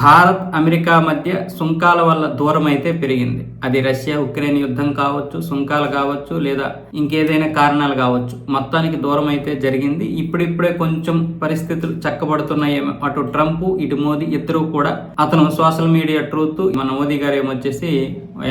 Bharat America మధ్య సుంకాల వల్ల దూరం అయితే పెరిగింది. అది రష్యా ఉక్రెయిన్ యుద్ధం కావచ్చు సుంకాలు కావచ్చు లేదా ఇంకేదైనా కారణాలు కావచ్చు. మొత్తానికి దూరం అయితే జరిగింది. ఇప్పుడిప్పుడే కొంచెం పరిస్థితులు చక్కబడుతున్నాయేమో అటు ట్రంప్ ఇటు మోదీ ఇద్దరు కూడా అతను సోషల్ మీడియా ట్రూత్ మన మోదీ గారు ఏమొచ్చేసి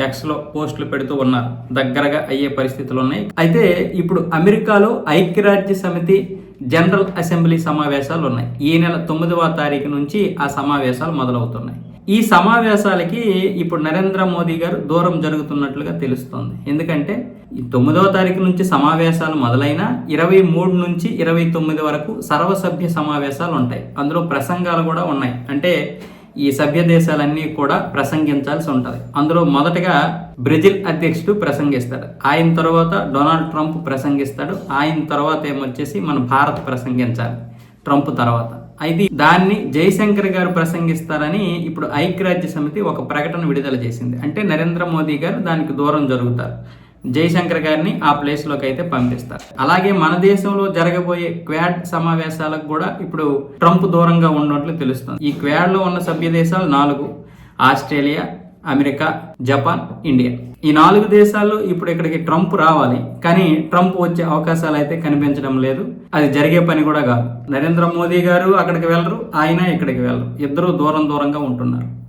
ఎక్స్లో పోస్టులు పెడుతూ ఉన్నారు. దగ్గరగా అయ్యే పరిస్థితులు ఉన్నాయి అయితే ఇప్పుడు అమెరికాలో ఐక్యరాజ్య సమితి జనరల్ అసెంబ్లీ సమావేశాలు ఉన్నాయి. ఈ నెల తొమ్మిదవ తారీఖు నుంచి ఆ సమావేశాలు మొదలవుతున్నాయి. ఈ సమావేశాలకి ఇప్పుడు నరేంద్ర మోదీ గారు దూరం జరుగుతున్నట్లుగా తెలుస్తోంది. ఎందుకంటే ఈ తొమ్మిదవ తారీఖు నుంచి సమావేశాలు మొదలైన ఇరవై మూడు నుంచి ఇరవై తొమ్మిది వరకు సర్వసభ్య సమావేశాలు ఉంటాయి. అందులో ప్రసంగాలు కూడా ఉన్నాయి. అంటే ఈ సభ్య దేశాలన్నీ కూడా ప్రసంగించాల్సి ఉంటుంది. అందులో మొదటగా బ్రెజిల్ అధ్యక్షుడు ప్రసంగిస్తాడు. ఆయన తర్వాత డొనాల్డ్ ట్రంప్ ప్రసంగిస్తాడు. ఆయన తర్వాత ఏమొచ్చేసి మన భారత్ ప్రసంగించాలి. ట్రంప్ తర్వాత. అయితే దాన్ని జయశంకర్ గారు ప్రసంగిస్తారని ఇప్పుడు ఐక్యరాజ్య సమితి ఒక ప్రకటన విడుదల చేసింది. అంటే నరేంద్ర మోదీ గారు దానికి దూరం జరుగుతారు. జయశంకర్ గారిని ఆ ప్లేస్లోకి అయితే పంపిస్తారు. అలాగే మన దేశంలో జరగబోయే క్వాడ్ సమావేశాలకు కూడా ఇప్పుడు ట్రంప్ దూరంగా ఉన్నట్లు తెలుస్తుంది. ఈ క్వాడ్లో ఉన్న సభ్య దేశాలు నాలుగు ఆస్ట్రేలియా అమెరికా జపాన్ ఇండియా. ఈ నాలుగు దేశాల్లో ఇప్పుడు ఇక్కడికి ట్రంప్ రావాలి. కానీ ట్రంప్ వచ్చే అవకాశాలు అయితే కనిపించడం లేదు. అది జరిగే పని కూడా కాదు. నరేంద్ర మోదీ గారు అక్కడికి వెళ్ళరు ఆయన ఇక్కడికి వెళ్ళరు. ఇద్దరు దూరం దూరంగా ఉంటున్నారు.